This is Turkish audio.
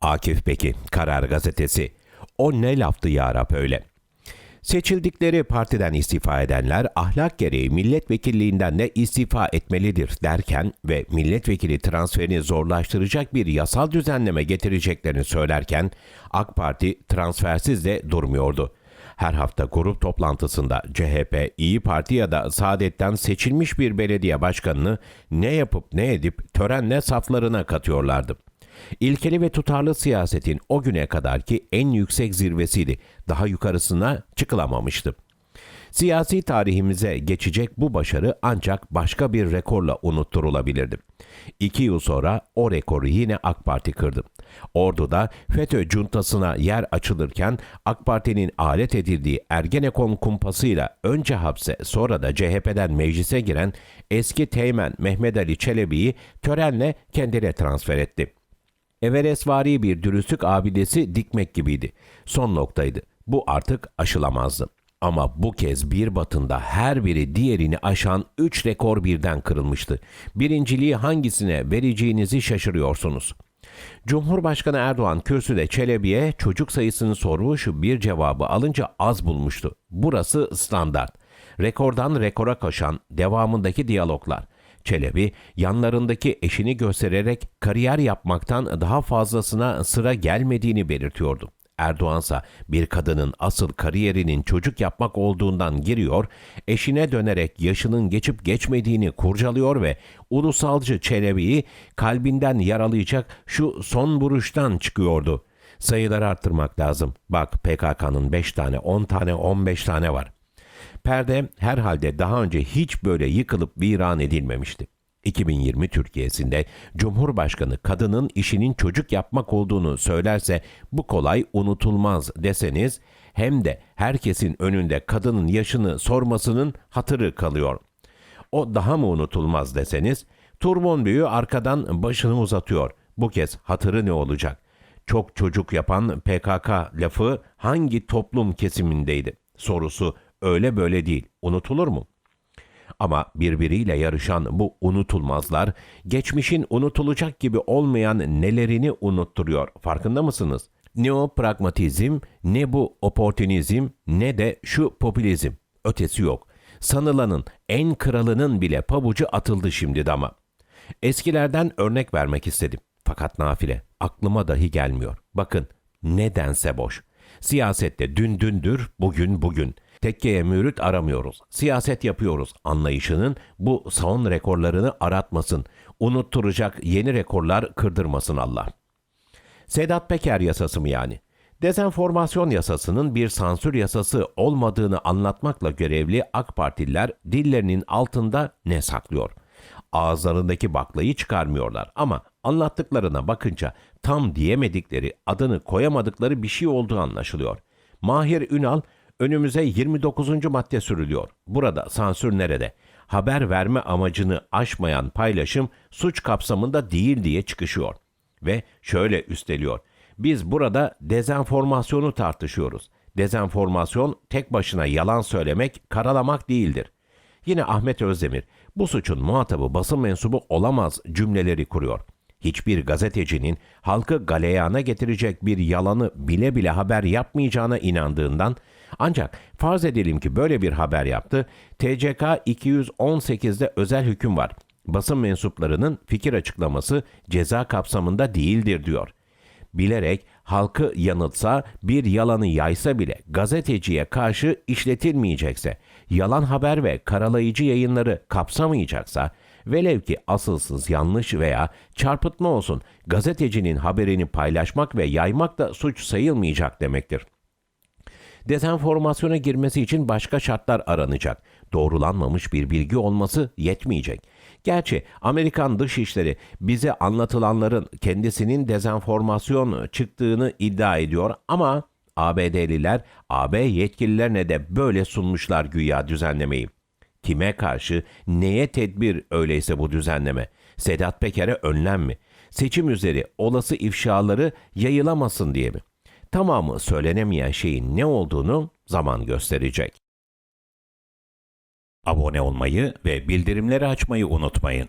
Akif peki, Karar Gazetesi. O ne laftı ya Rab öyle. Seçildikleri partiden istifa edenler ahlak gereği milletvekilliğinden de istifa etmelidir derken ve milletvekili transferini zorlaştıracak bir yasal düzenleme getireceklerini söylerken AK Parti transfersiz de durmuyordu. Her hafta grup toplantısında CHP, İyi Parti ya da Saadet'ten seçilmiş bir belediye başkanını ne yapıp ne edip törenle saflarına katıyorlardı. İlkeli ve tutarlı siyasetin o güne kadarki en yüksek zirvesiydi. Daha yukarısına çıkılamamıştı. Siyasi tarihimize geçecek bu başarı ancak başka bir rekorla unutturulabilirdi. İki yıl sonra o rekoru yine AK Parti kırdı. Ordu'da FETÖ cuntasına yer açılırken AK Parti'nin alet edildiği Ergenekon kumpasıyla önce hapse sonra da CHP'den meclise giren eski teğmen Mehmet Ali Çelebi'yi törenle kendine transfer etti. Everestvari bir dürüstlük abidesi dikmek gibiydi. Son noktaydı. Bu artık aşılamazdı. Ama bu kez bir batında her biri diğerini aşan 3 rekor birden kırılmıştı. Birinciliği hangisine vereceğinizi şaşırıyorsunuz. Cumhurbaşkanı Erdoğan kürsüde Çelebi'ye çocuk sayısını sormuş bir cevabı alınca az bulmuştu. Burası standart. Rekordan rekora koşan devamındaki diyaloglar. Çelebi yanlarındaki eşini göstererek kariyer yapmaktan daha fazlasına sıra gelmediğini belirtiyordu. Erdoğansa bir kadının asıl kariyerinin çocuk yapmak olduğundan giriyor, eşine dönerek yaşının geçip geçmediğini kurcalıyor ve ulusalcı Çelebi'yi kalbinden yaralayacak şu son vuruştan çıkıyordu. Sayıları arttırmak lazım. Bak PKK'nın 5 tane, 10 tane, 15 tane var. Perde herhalde daha önce hiç böyle yıkılıp viran edilmemişti. 2020 Türkiye'sinde Cumhurbaşkanı kadının işinin çocuk yapmak olduğunu söylerse bu kolay unutulmaz deseniz hem de herkesin önünde kadının yaşını sormasının hatırı kalıyor. O daha mı unutulmaz deseniz Turbon büyüğü arkadan başını uzatıyor. Bu kez hatırı ne olacak? Çok çocuk yapan PKK lafı hangi toplum kesimindeydi? Sorusu öyle böyle değil. Unutulur mu? Ama birbiriyle yarışan bu unutulmazlar, geçmişin unutulacak gibi olmayan nelerini unutturuyor. Farkında mısınız? Ne o pragmatizm, ne bu oportunizm, ne de şu popülizm. Ötesi yok. Sanılanın en kralının bile pabucu atıldı şimdi dama. Eskilerden örnek vermek istedim. Fakat nafile. Aklıma dahi gelmiyor. Bakın nedense boş. Siyasette dün dündür, bugün bugün. Tekkeye mürit aramıyoruz. Siyaset yapıyoruz anlayışının bu son rekorlarını aratmasın. Unutturacak yeni rekorlar kırdırmasın Allah. Sedat Peker yasası mı yani? Dezenformasyon yasasının bir sansür yasası olmadığını anlatmakla görevli AK Partililer dillerinin altında ne saklıyor? Ağızlarındaki baklayı çıkarmıyorlar ama anlattıklarına bakınca tam diyemedikleri, adını koyamadıkları bir şey olduğu anlaşılıyor. Mahir Ünal önümüze 29. madde sürülüyor. Burada sansür nerede? Haber verme amacını aşmayan paylaşım suç kapsamında değil diye çıkışıyor. Ve şöyle üsteliyor. Biz burada dezenformasyonu tartışıyoruz. Dezenformasyon tek başına yalan söylemek, karalamak değildir. Yine Ahmet Özdemir bu suçun muhatabı basın mensubu olamaz cümleleri kuruyor. Hiçbir gazetecinin halkı galeyana getirecek bir yalanı bile bile haber yapmayacağına inandığından ancak farz edelim ki böyle bir haber yaptı. TCK 218'de özel hüküm var. Basın mensuplarının fikir açıklaması ceza kapsamında değildir diyor. Bilerek halkı yanıltsa, bir yalanı yaysa bile gazeteciye karşı işletilmeyecekse, yalan haber ve karalayıcı yayınları kapsamayacaksa, velev ki asılsız yanlış veya çarpıtma olsun gazetecinin haberini paylaşmak ve yaymak da suç sayılmayacak demektir. Dezenformasyona girmesi için başka şartlar aranacak. Doğrulanmamış bir bilgi olması yetmeyecek. Gerçi Amerikan Dışişleri bize anlatılanların kendisinin dezenformasyon çıktığını iddia ediyor ama ABD'liler AB yetkililerine de böyle sunmuşlar güya düzenlemeyi. Kime karşı, neye tedbir öyleyse bu düzenleme? Sedat Peker'e önlem mi? Seçim üzeri olası ifşaları yayılamasın diye mi? Tamamı söylenemeyen şeyin ne olduğunu zaman gösterecek. Abone olmayı ve bildirimleri açmayı unutmayın.